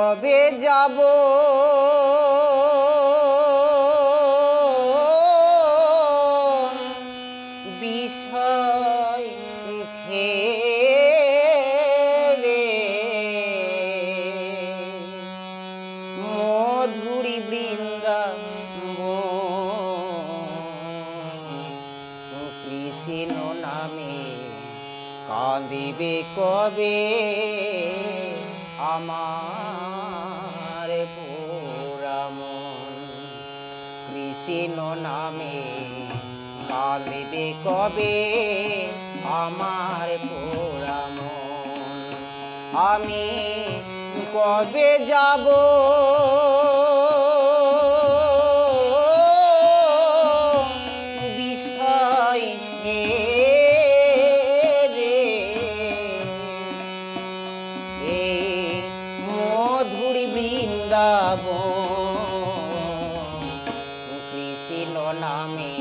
কবে যাব? মধুরী কৃষ্ণ নামে কাঁদিবে কবে? আমার পুরামন কৃষ্ণ নামে কাঁদিবে কবে আমার পুরামন আমি কবে যাব? বিষয় নামে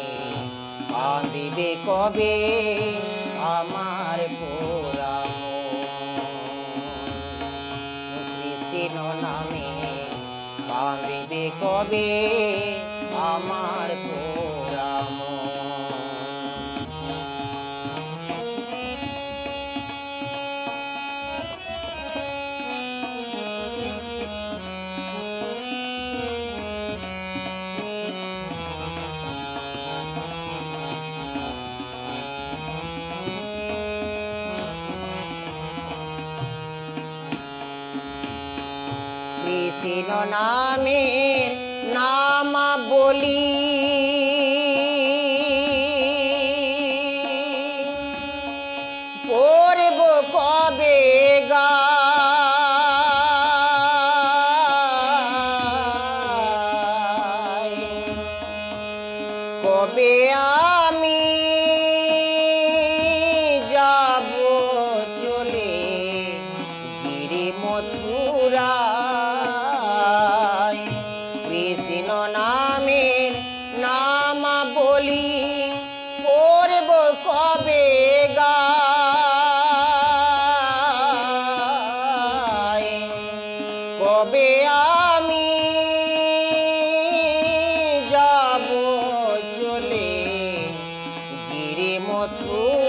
কাঁদিবে কবে আমার পুরাম কৃষ্ণ নামে কবে আমার পুরাম কৃষ্ণ নামের নামা বলি পড়ব কবে গায় কবে আমি নামের নামা বলি পড়ব কবে গায় কবে আমি যাব চলে গিরে মথুরায়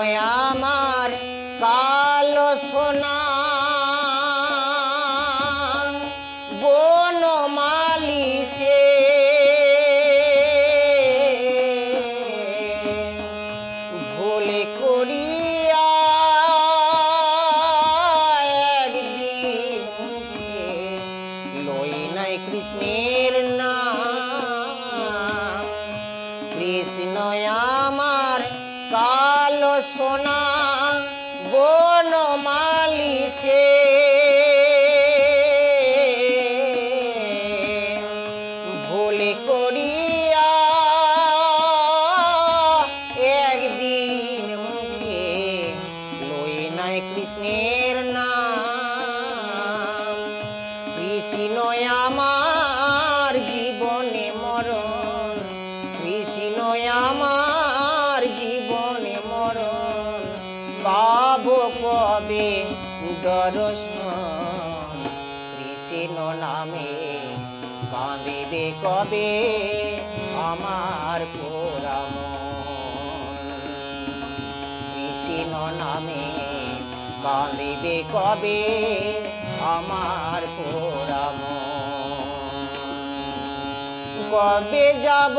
কৃষ্ণ আমার কালো সোনা। কৃষ্ণের নাম। কৃষ্ণ আমার কালো সোনা বন সে ভোলে করিয়া একদিন মুখে লই নাই কৃষ্ণের কৃষ্ণ কৃষ্ণ নামে কাঁদিবে কবে আমার পোরাম কৃষ্ণ নামে কাঁদিবে কবে আমার পোরাম কবে যাব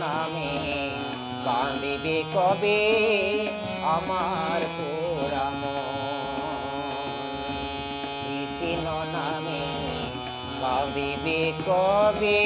নামে কাঁদিবে কবে আমার পুরাম কৃষ্ণ নামে কাঁদিবে কবে